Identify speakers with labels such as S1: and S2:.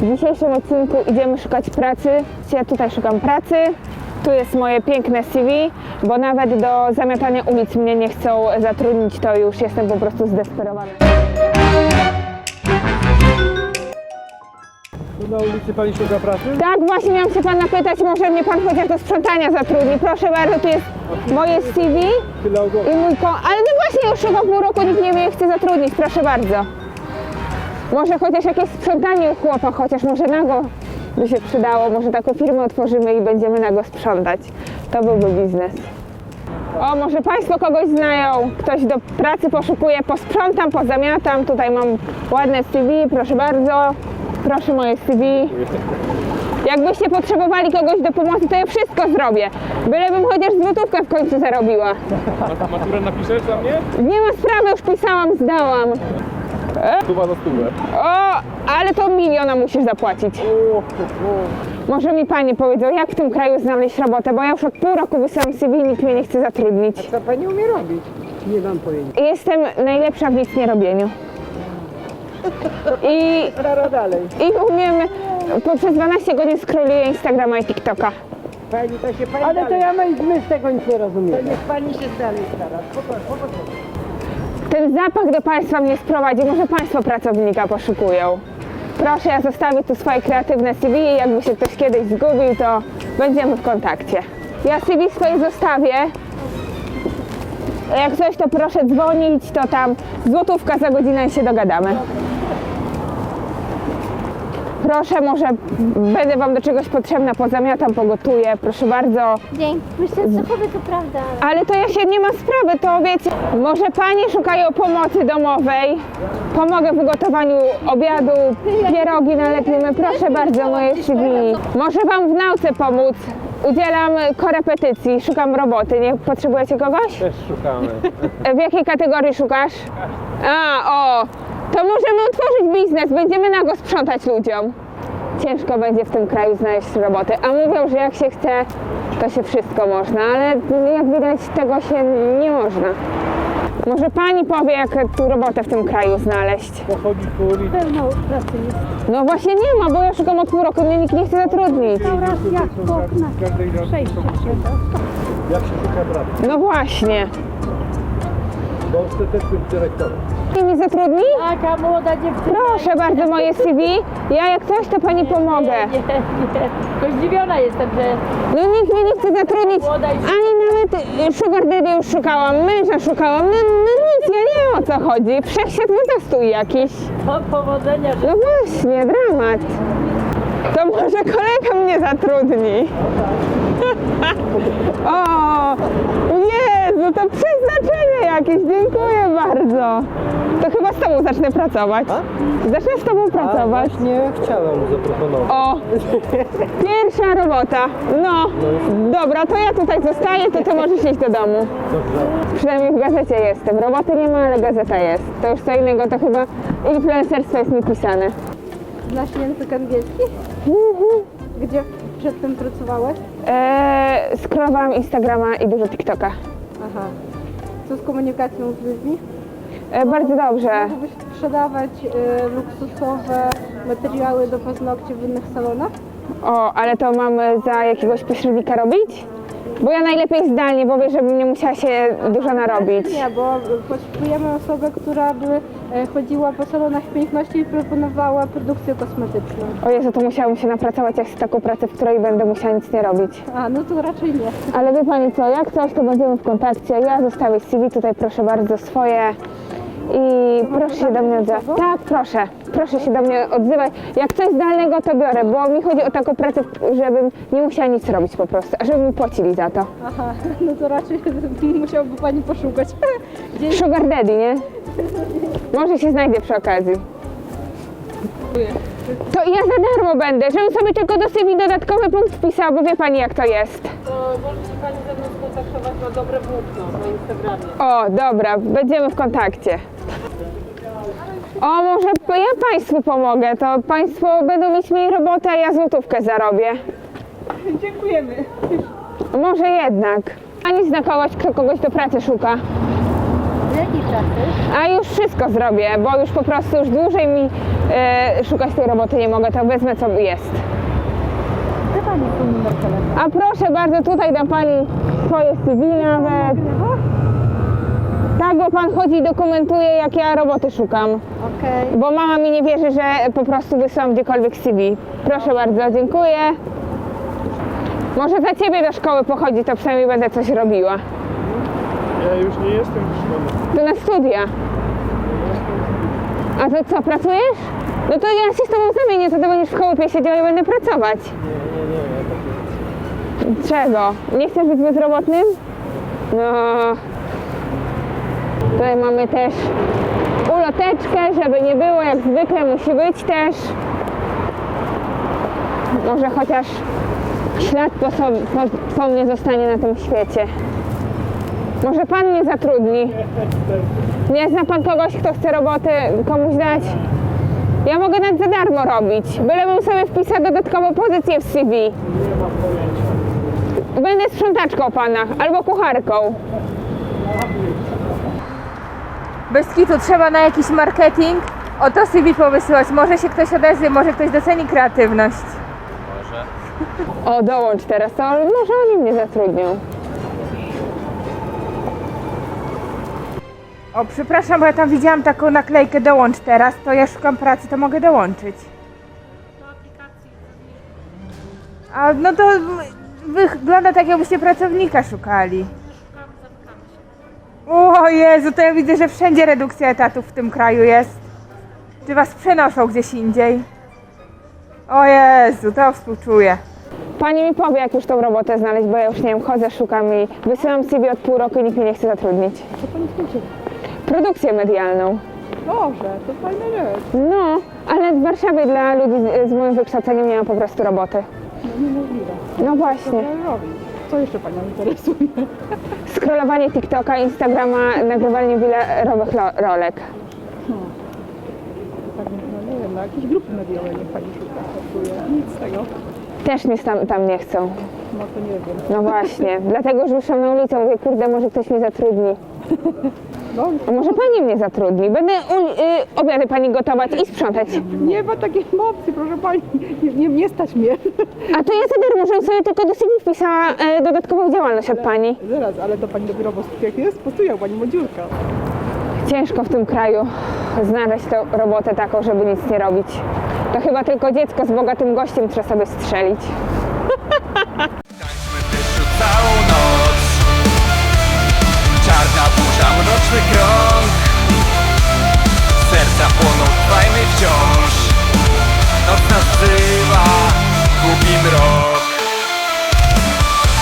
S1: W dzisiejszym odcinku idziemy szukać pracy. Ja tutaj szukam pracy. Tu jest moje piękne CV, bo nawet do zamiatania ulic mnie nie chcą zatrudnić, to już jestem po prostu zdesperowana.
S2: Tu na ulicy pani szuka pracy?
S1: Tak, właśnie miałam się pana pytać, może mnie pan chociaż do sprzątania zatrudni. Proszę bardzo, tu jest moje CV
S2: Tyle ogólnie.
S1: i mój kon... Ale no właśnie, już chyba pół roku nikt nie mnie chce zatrudnić, proszę bardzo. Może chociaż jakieś sprzątanie u chłopa, chociaż może nago by się przydało. Może taką firmę otworzymy i będziemy nago sprzątać. To byłby biznes. O, może Państwo kogoś znają, ktoś do pracy poszukuje, posprzątam, pozamiatam. Tutaj mam ładne CV, proszę bardzo. Proszę moje CV. Jakbyście potrzebowali kogoś do pomocy, to ja wszystko zrobię. Bylebym chociaż złotówkę w końcu zarobiła.
S2: Maturę napiszesz za mnie?
S1: Nie ma sprawy, już pisałam, zdałam.
S2: Stuwa za stówę.
S1: O, ale to miliona musisz zapłacić. Może mi panie powiedzą, jak w tym kraju znaleźć robotę, bo ja już od pół roku wysyłam CV i nikt mnie nie chce zatrudnić.
S3: Co pani umie robić? Nie mam pojęcia.
S1: Jestem najlepsza w nic nie robieniu. I,
S3: Staro dalej.
S1: I umiem, poprzez 12 godzin scrolluję Instagrama i TikToka.
S3: Pani to się pani Ale to ja my, my z tego nic nie rozumiemy. To niech pani się dalej stara.
S1: Ten zapach do Państwa mnie sprowadzi, może Państwo pracownika poszukują. Proszę, ja zostawię tu swoje kreatywne CV jakby się ktoś kiedyś zgubił, to będziemy w kontakcie. Ja CV swoje zostawię. Jak coś, to proszę dzwonić, to tam złotówka za godzinę i się dogadamy. Proszę, może będę Wam do czegoś potrzebna, pozamiatam, pogotuję, proszę bardzo.
S4: Dzięki. Myślę, że powie to prawda.
S1: Ale to ja się nie ma sprawy, to wiecie, może panie szukają pomocy domowej. Pomogę w ugotowaniu obiadu, pierogi nalepimy, proszę bardzo, moje CV. Może wam w nauce pomóc. Udzielam korepetycji, szukam roboty. Nie potrzebujecie kogoś?
S2: Też szukamy.
S1: W jakiej kategorii szukasz? A, o, to możemy otworzyć biznes, będziemy nago sprzątać ludziom. Ciężko będzie w tym kraju znaleźć robotę, a mówią, że jak się chce, to się wszystko można, ale jak widać tego się nie można. Może pani powie, jak tu robotę w tym kraju znaleźć?
S2: Pochodzi po ulicy.
S4: Pełno pracy jest.
S1: No właśnie nie ma, bo ja szukam od pół roku, mnie nikt nie chce zatrudnić.
S4: Raz jak po
S2: rady
S4: Przejście
S2: są-
S4: trzeba.
S2: Jak się szuka pracy?
S1: No właśnie.
S2: Bo ostatecznie dyrektora.
S1: Pani mnie zatrudni?
S4: Taka młoda dziewczyna.
S1: Proszę bardzo, moje CV. Ja jak coś, to pani pomogę.
S4: Nie, nie. Tylko zdziwiona jestem, że
S1: No nikt mnie nie chce zatrudnić,
S4: Młoda i-
S1: ani nawet y, sugar daddy już szukałam, męża szukałam, no, no nic, ja nie wiem o co chodzi, wszechświat wydastój jakiś.
S4: to powodzenia, że
S1: No właśnie, dramat. To może kolega mnie zatrudni. o, Jezu, to przeznaczenie jakieś, dziękuję bardzo. To chyba z tobą zacznę pracować. Zacznę z tobą pracować.
S2: Nie chciałem zaproponować.
S1: O, pierwsza robota. No, dobra, to ja tutaj zostaję, to ty możesz iść do domu.
S2: Dobrze.
S1: Przynajmniej w gazecie jestem. Roboty nie ma, ale gazeta jest. To już co innego, to chyba influencerstwo jest mi pisane.
S5: Znasz język angielski? Gdzie przedtem pracowałeś?
S1: Eee, scrollowałam Instagrama i dużo TikToka.
S5: Aha. Co z komunikacją z ludźmi?
S1: E, bardzo dobrze.
S5: Mógłbyś sprzedawać y, luksusowe materiały do paznokci w innych salonach?
S1: O, ale to mam e, za jakiegoś pośrednika robić? Bo ja najlepiej zdalnie, bo wiesz, żebym nie musiała się dużo narobić.
S5: Nie, bo potrzebujemy osobę, która by e, chodziła po salonach piękności i proponowała produkcję kosmetyczną.
S1: O Jezu, to musiałabym się napracować jak z taką pracę, w której będę musiała nic nie robić.
S5: A, no to raczej nie.
S1: Ale wie Pani co, jak coś, to będziemy w kontakcie. Ja zostawię CV tutaj, proszę bardzo, swoje. I proszę się do mnie odzywać. Tak, proszę. Proszę się do mnie odzywać. Jak coś zdalnego, to biorę, bo mi chodzi o taką pracę, żebym nie musiała nic robić po prostu, a żeby mi płacili za to.
S5: Aha, no to raczej musiałby pani poszukać. Gdzie
S1: Sugar daddy, nie? Może się znajdzie przy okazji. To ja za darmo będę, żebym sobie tylko do CV dodatkowy punkt wpisała, bo wie Pani jak to jest.
S3: To może się pani ze mną skontaktować na dobre włókno na Instagramie.
S1: O, dobra, będziemy w kontakcie. O, może p- ja Państwu pomogę, to Państwo będą mieć mniej roboty, a ja złotówkę zarobię.
S5: Dziękujemy.
S1: Może jednak. Ani zna kogoś, kto kogoś do pracy szuka. A już wszystko zrobię, bo już po prostu już dłużej mi e, szukać tej roboty nie mogę, to wezmę co jest.
S5: Da pani swój numer telefonu.
S1: A proszę bardzo, tutaj da Pani swoje CV nawet. Tak, bo Pan chodzi i dokumentuje, jak ja roboty szukam.
S5: Okej.
S1: Bo mama mi nie wierzy, że po prostu wysyłam gdziekolwiek CV. Proszę bardzo, dziękuję. Może za Ciebie do szkoły pochodzi, to przynajmniej będę coś robiła.
S6: Ja już nie jestem w szkole.
S1: To na studia. A to co, pracujesz? No to ja się z Tobą zamienię, to Ty będziesz w chałupie siedział i będę pracować.
S6: Nie, nie, nie, ja tak
S1: Czego? Nie chcesz być bezrobotnym? No. Tutaj mamy też uloteczkę, żeby nie było, jak zwykle musi być też. Może chociaż ślad po, sobie, po, po mnie zostanie na tym świecie. Może pan mnie zatrudni? Nie zna pan kogoś, kto chce robotę komuś dać? Ja mogę dać za darmo robić. Bylebym sobie wpisał dodatkową pozycję w CV. Będę sprzątaczką pana, albo kucharką. Bez kitu trzeba na jakiś marketing. Oto CV powysyłać. Może się ktoś odezwie, może ktoś doceni kreatywność. Może. O, dołącz teraz, to może oni mnie zatrudnią. O, przepraszam, bo ja tam widziałam taką naklejkę dołącz teraz, to ja szukam pracy, to mogę dołączyć. A no to wygląda tak, jakbyście pracownika szukali. O Jezu, to ja widzę, że wszędzie redukcja etatów w tym kraju jest. Czy was przenoszą gdzieś indziej? O Jezu, to współczuję. Pani mi powie, jak już tą robotę znaleźć, bo ja już nie wiem, chodzę, szukam i wysyłam CV od pół roku i nikt mnie nie chce zatrudnić.
S7: Co pani skończyła?
S1: Produkcję medialną.
S7: Dobrze, to fajna rzecz.
S1: No, ale w Warszawie dla ludzi z, moim wykształceniem nie ma po prostu roboty.
S7: No niemożliwe.
S1: No właśnie.
S7: Co robić? Co jeszcze panią interesuje?
S1: Scrollowanie TikToka, Instagrama, nagrywanie wielerowych lo- rolek.
S7: Tak, no nie wiem, na jakieś grupy mediowe niech pani szuka, pracuje. Nic z tego.
S1: Też mnie tam, tam nie chcą.
S7: No to nie wiem.
S1: No właśnie, dlatego że wyszłam na ulicę, mówię, kurde, może ktoś mnie zatrudni.
S7: No,
S1: A może pani mnie zatrudni? Będę u, y, obiady pani gotować i sprzątać.
S7: nie ma takiej opcji, proszę pani. Nie, nie, nie stać mnie.
S1: A to ja darmo, żebym sobie tylko do CV wpisała e, dodatkową działalność od pani.
S7: Zaraz, ale to pani dopiero po studiach jest? Po studiach pani młodziurka.
S1: Ciężko w tym kraju znaleźć tę robotę taką, żeby nic nie robić. To chyba tylko dziecko z bogatym gościem trzeba sobie strzelić.